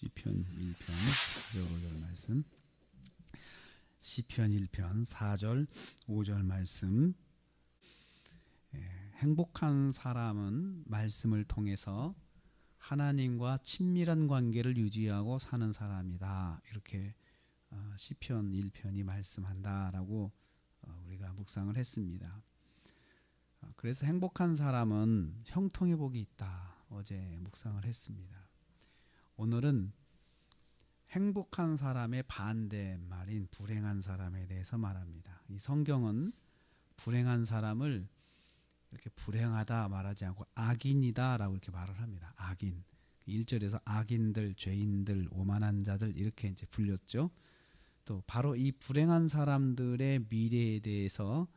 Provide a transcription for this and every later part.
시편 1편 4절 5절 말씀 시편 1편 4절 5절 말씀 예, 행복한 사람은 말씀을 통해서 하나님과 친밀한 관계를 유지하고 사는 사람이다 이렇게 어, 시편 1편이 말씀한다라고 어, 우리가 묵상을 했습니다. 어, 그래서 행복한 사람은 형통의 복이 있다 어제 묵상을 했습니다. 오늘은 행복한 사람의 반대말인 불행한 사람에 대해서 말합니다. 이 성경은 불행한 사람을 이렇게 불행하다 말하지 않고 악인이다라고 이렇게 말을 합니다. 악인. 1절에서 악인들, 죄인들, 오만한 자들 이렇게 이제 불렸죠. 또 바로 이 불행한 사람들의 미래에 대해서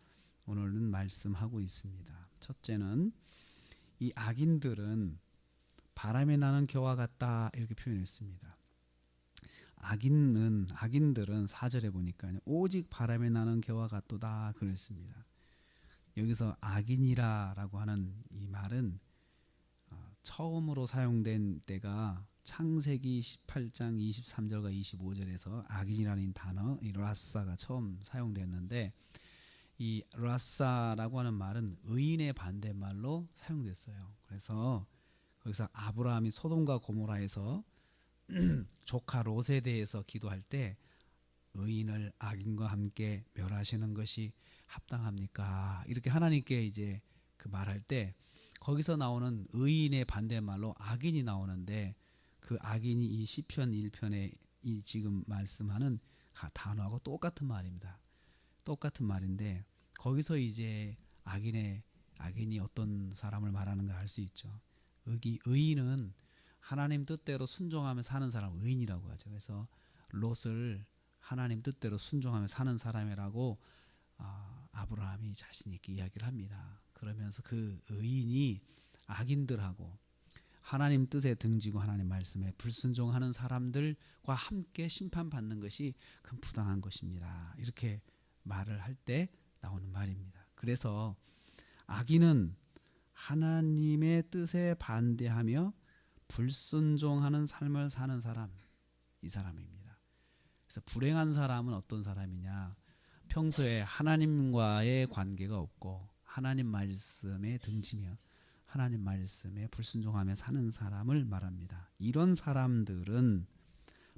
오늘은 말씀하고 있습니다. 첫째는 이 악인들은 바람에 나는 겨와 같다 이렇게 표현했습니다. 악인은 악인들은 사절에 보니까 오직 바람에 나는 겨와 같도다 그랬습니다. 여기서 악인이라라고 하는 이 말은 어, 처음으로 사용된 때가 창세기 18장 23절과 25절에서 악인이라는 단어 이 라사가 처음 사용됐는데 이 라사라고 하는 말은 의인의 반대말로 사용됐어요. 그래서 거기서 아브라함이 소돔과 고모라에서 조카 롯에 대해서 기도할 때 의인을 악인과 함께 멸하시는 것이 합당합니까? 이렇게 하나님께 이제 그 말할 때 거기서 나오는 의인의 반대말로 악인이 나오는데 그 악인이 이 시편 1편에 이 지금 말씀하는 단어하고 똑같은 말입니다. 똑같은 말인데 거기서 이제 악인의 악인이 어떤 사람을 말하는가 알 수 있죠. 의기, 의인은 하나님 뜻대로 순종하며 사는 사람 의인이라고 하죠. 그래서 롯을 하나님 뜻대로 순종하며 사는 사람이라고 아, 아브라함이 자신 있게 이야기를 합니다. 그러면서 그 의인이 악인들하고 하나님 뜻에 등지고 하나님 말씀에 불순종하는 사람들과 함께 심판받는 것이 큰 부당한 것입니다. 이렇게 말을 할 때 나오는 말입니다. 그래서 악인은 하나님의 뜻에 반대하며 불순종하는 삶을 사는 사람 이 사람입니다. 그래서 불행한 사람은 어떤 사람이냐? 평소에 하나님과의 관계가 없고 하나님 말씀에 등지며 하나님 말씀에 불순종하며 사는 사람을 말합니다. 이런 사람들은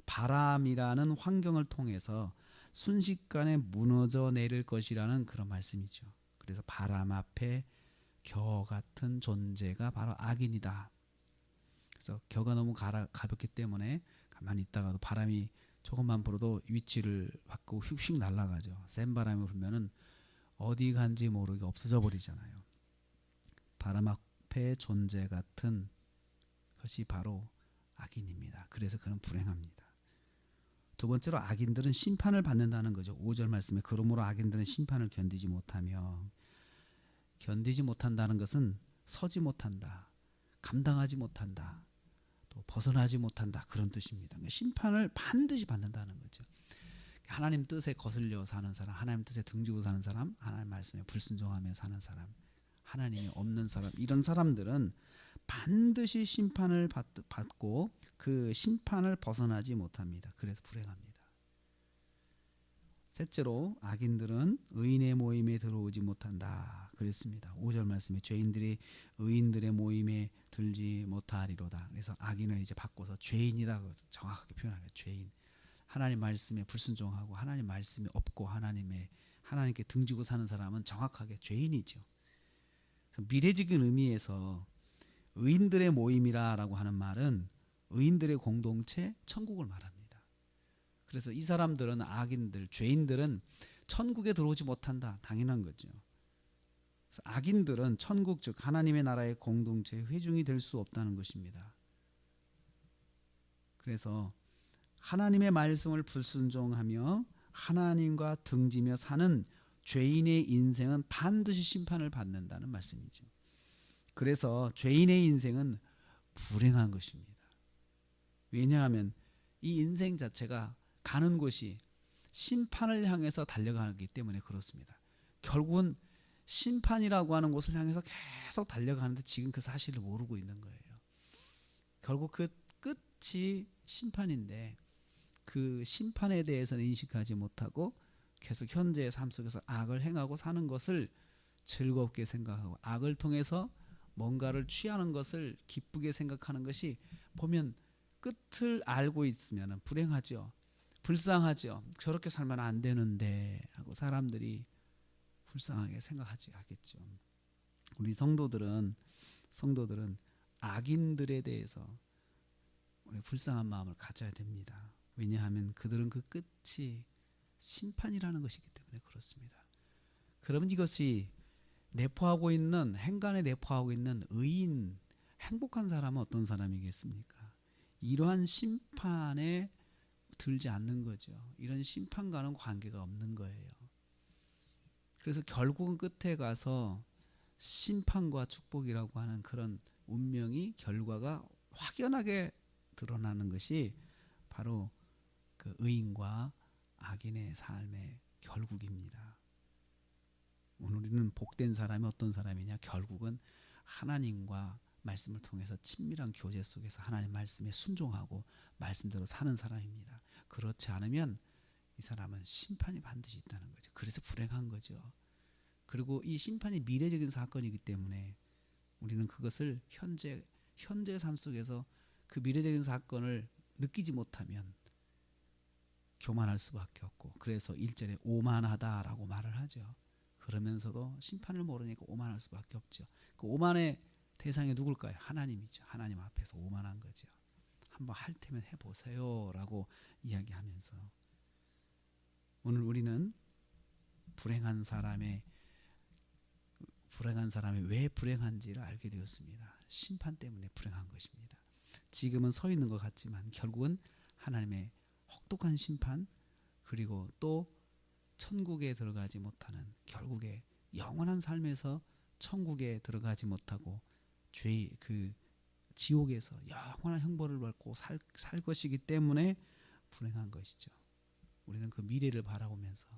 바람이라는 환경을 통해서 순식간에 무너져 내릴 것이라는 그런 말씀이죠. 그래서 바람 앞에 겨 같은 존재가 바로 악인이다. 그래서 겨가 너무 가라, 가볍기 때문에 가만히 있다가도 바람이 조금만 불어도 위치를 바꾸고 휙휙 날아가죠. 센 바람이 불면은 어디 간지 모르게 없어져 버리잖아요. 바람 앞에 존재 같은 것이 바로 악인입니다. 그래서 그는 불행합니다. 두 번째로 악인들은 심판을 받는다는 거죠. 5절 말씀에 그러므로 악인들은 심판을 견디지 못하며 견디지 못한다는 것은 서지 못한다. 감당하지 못한다. 또 벗어나지 못한다. 그런 뜻입니다. 그러니까 심판을 반드시 받는다는 거죠. 하나님 뜻에 거슬려 사는 사람, 하나님 뜻에 등지고 사는 사람, 하나님 말씀에 불순종하며 사는 사람, 하나님이 없는 사람, 이런 사람들은 반드시 심판을 받, 받고 그 심판을 벗어나지 못합니다. 그래서 불행합니다. 셋째로 악인들은 의인의 모임에 들어오지 못한다. 그랬습니다. 5절 말씀에 죄인들이 의인들의 모임에 들지 못하리로다. 그래서 악인을 이제 바꿔서 죄인이다. 정확하게 표현하면 죄인. 하나님 말씀에 불순종하고 하나님 말씀이 없고 하나님의 하나님께 등지고 사는 사람은 정확하게 죄인이죠. 미래적인 의미에서 의인들의 모임이라라고 하는 말은 의인들의 공동체 천국을 말합니다. 그래서 이 사람들은 악인들, 죄인들은 천국에 들어오지 못한다. 당연한 거죠. 악인들은 천국 즉 하나님의 나라의 공동체 회중이 될 수 없다는 것입니다. 그래서 하나님의 말씀을 불순종하며 하나님과 등지며 사는 죄인의 인생은 반드시 심판을 받는다는 말씀이죠. 그래서 죄인의 인생은 불행한 것입니다. 왜냐하면 이 인생 자체가 가는 곳이 심판을 향해서 달려가기 때문에 그렇습니다. 결국은 심판이라고 하는 곳을 향해서 계속 달려가는데 지금 그 사실을 모르고 있는 거예요. 결국 그 끝이 심판인데 그 심판에 대해서는 인식하지 못하고 계속 현재의 삶 속에서 악을 행하고 사는 것을 즐겁게 생각하고 악을 통해서 뭔가를 취하는 것을 기쁘게 생각하는 것이 보면 끝을 알고 있으면 불행하죠. 불쌍하죠. 저렇게 살면 안 되는데 하고 사람들이 불쌍하게 생각하지 하겠죠. 우리 성도들은 성도들은 악인들에 대해서 우리 불쌍한 마음을 가져야 됩니다. 왜냐하면 그들은 그 끝이 심판이라는 것이기 때문에 그렇습니다. 그러면 이것이 내포하고 있는 행간에 내포하고 있는 의인 행복한 사람은 어떤 사람이겠습니까? 이러한 심판에 들지 않는 거죠. 이런 심판과는 관계가 없는 거예요. 그래서 결국은 끝에 가서 심판과 축복이라고 하는 그런 운명이 결과가 확연하게 드러나는 것이 바로 그 의인과 악인의 삶의 결국입니다. 오늘 우리는 복된 사람이 어떤 사람이냐? 결국은 하나님과 말씀을 통해서 친밀한 교제 속에서 하나님 말씀에 순종하고 말씀대로 사는 사람입니다. 그렇지 않으면 이 사람은 심판이 반드시 있다는 거죠. 그래서 불행한 거죠. 그리고 이 심판이 미래적인 사건이기 때문에 우리는 그것을 현재 현재 삶 속에서 그 미래적인 사건을 느끼지 못하면 교만할 수밖에 없고 그래서 일절에 오만하다라고 말을 하죠. 그러면서도 심판을 모르니까 오만할 수밖에 없죠. 그 오만의 대상이 누굴까요? 하나님이죠. 하나님 앞에서 오만한 거죠. 한번 할 테면 해보세요 라고 이야기하면서 오늘 우리는 불행한 사람의 불행한 사람이 왜 불행한지를 알게 되었습니다. 심판 때문에 불행한 것입니다. 지금은 서 있는 것 같지만 결국은 하나님의 혹독한 심판 그리고 또 천국에 들어가지 못하는 결국에 영원한 삶에서 천국에 들어가지 못하고 죄그 지옥에서 영원한 형벌을 받고 살, 살 것이기 때문에 불행한 것이죠. 우리는 그 미래를 바라보면서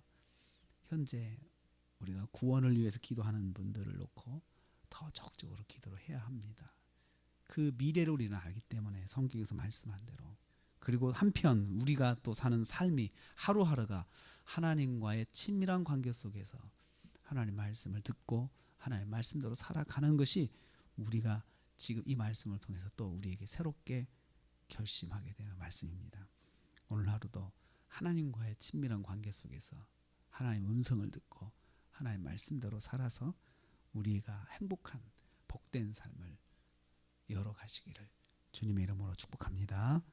현재 우리가 구원을 위해서 기도하는 분들을 놓고 더 적극적으로 기도를 해야 합니다. 그 미래를 우리는 알기 때문에 성경에서 말씀한 대로 그리고 한편 우리가 또 사는 삶이 하루하루가 하나님과의 친밀한 관계 속에서 하나님 말씀을 듣고 하나님 말씀대로 살아가는 것이 우리가 지금 이 말씀을 통해서 또 우리에게 새롭게 결심하게 되는 말씀입니다. 오늘 하루도 하나님과의 친밀한 관계 속에서 하나님 음성을 듣고 하나님 말씀대로 살아서 우리가 행복한 복된 삶을 열어 가시기를 주님의 이름으로 축복합니다.